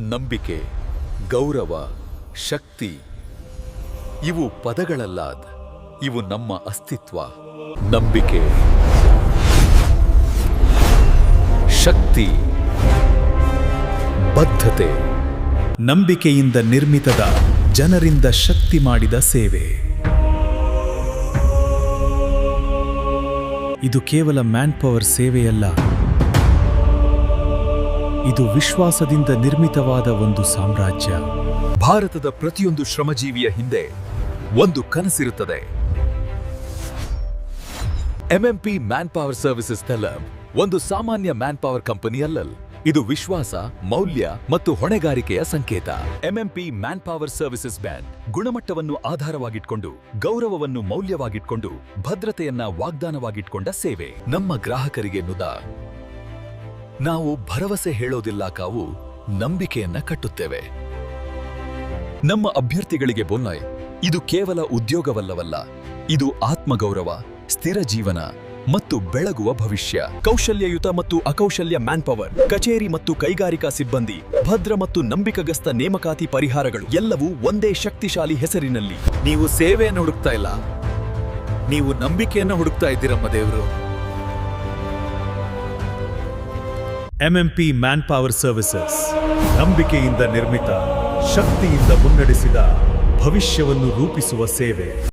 ನಂಬಿಕೆ, ಗೌರವ, ಶಕ್ತಿ, ಇವು ಪದಗಳಲ್ಲಾದ್, ಇವು ನಮ್ಮ ಅಸ್ತಿತ್ವ. ನಂಬಿಕೆ, ಶಕ್ತಿ, ಬದ್ಧತೆ, ನಂಬಿಕೆಯಿಂದ ನಿರ್ಮಿತದ, ಜನರಿಂದ ಶಕ್ತಿ ಮಾಡಿದ ಸೇವೆ. ಇದು ಕೇವಲ ಮ್ಯಾನ್ ಪವರ್ ಸೇವೆಯಲ್ಲ. ಇದು ವಿಶ್ವಾಸದಿಂದ ನಿರ್ಮಿತವಾದ ಒಂದು ಸಾಮ್ರಾಜ್ಯ. ಭಾರತದ ಪ್ರತಿಯೊಂದು ಶ್ರಮಜೀವಿಯ ಹಿಂದೆ ಒಂದು ಕನಸಿರುತ್ತದೆ. ಎಂಎಂಪಿ ಮ್ಯಾನ್ ಪವರ್ ಸರ್ವಿಸಸ್ ತೆಲಂ ಒಂದು ಸಾಮಾನ್ಯ ಮ್ಯಾನ್ ಪವರ್ ಕಂಪನಿ ಅಲ್ಲಲ್. ಇದು ವಿಶ್ವಾಸ, ಮೌಲ್ಯ ಮತ್ತು ಹೊಣೆಗಾರಿಕೆಯ ಸಂಕೇತ. MMP man power services brand ಗುಣಮಟ್ಟವನ್ನು ಆಧಾರವಾಗಿಟ್ಕೊಂಡು, ಗೌರವವನ್ನು ಮೌಲ್ಯವಾಗಿಟ್ಕೊಂಡು, ಭದ್ರತೆಯನ್ನ ವಾಗ್ದಾನವಾಗಿಟ್ಕೊಂಡ ಸೇವೆ. ನಮ್ಮ ಗ್ರಾಹಕರಿಗೆ ನುದ ನಾವು ಭರವಸೆ ಹೇಳೋದಿಲ್ಲ ಕಾವು, ನಂಬಿಕೆಯನ್ನ ಕಟ್ಟುತ್ತೇವೆ. ನಮ್ಮ ಅಭ್ಯರ್ಥಿಗಳಿಗೆ ಬೊನ್ನಾಯ್ ಇದು ಕೇವಲ ಉದ್ಯೋಗವಲ್ಲವಲ್ಲ, ಇದು ಆತ್ಮಗೌರವ, ಸ್ಥಿರ ಜೀವನ ಮತ್ತು ಬೆಳಗುವ ಭವಿಷ್ಯ. ಕೌಶಲ್ಯಯುತ ಮತ್ತು ಅಕೌಶಲ್ಯ ಮ್ಯಾನ್ ಪವರ್ ಕಚೇರಿ ಮತ್ತು ಕೈಗಾರಿಕಾ ಸಿಬ್ಬಂದಿ, ಭದ್ರ ಮತ್ತು ನಂಬಿಕಗಸ್ತ ನೇಮಕಾತಿ ಪರಿಹಾರಗಳು ಎಲ್ಲವೂ ಒಂದೇ ಶಕ್ತಿಶಾಲಿ ಹೆಸರಿನಲ್ಲಿ. ನೀವು ಸೇವೆಯನ್ನು ಹುಡುಕ್ತಾ ಇಲ್ಲ, ನೀವು ನಂಬಿಕೆಯನ್ನು ಹುಡುಕ್ತಾ ಇದ್ದೀರಮ್ಮ ದೇವರು. ಎಂಎಂಪಿ ಮ್ಯಾನ್ ಪವರ್ ಸರ್ವಿಸಸ್ ನಂಬಿಕೆಯಿಂದ ನಿರ್ಮಿತ ಶಕ್ತಿಯಿಂದ ಮುನ್ನಡೆಸಿದ ಭವಿಷ್ಯವನ್ನು ರೂಪಿಸುವ ಸೇವೆ.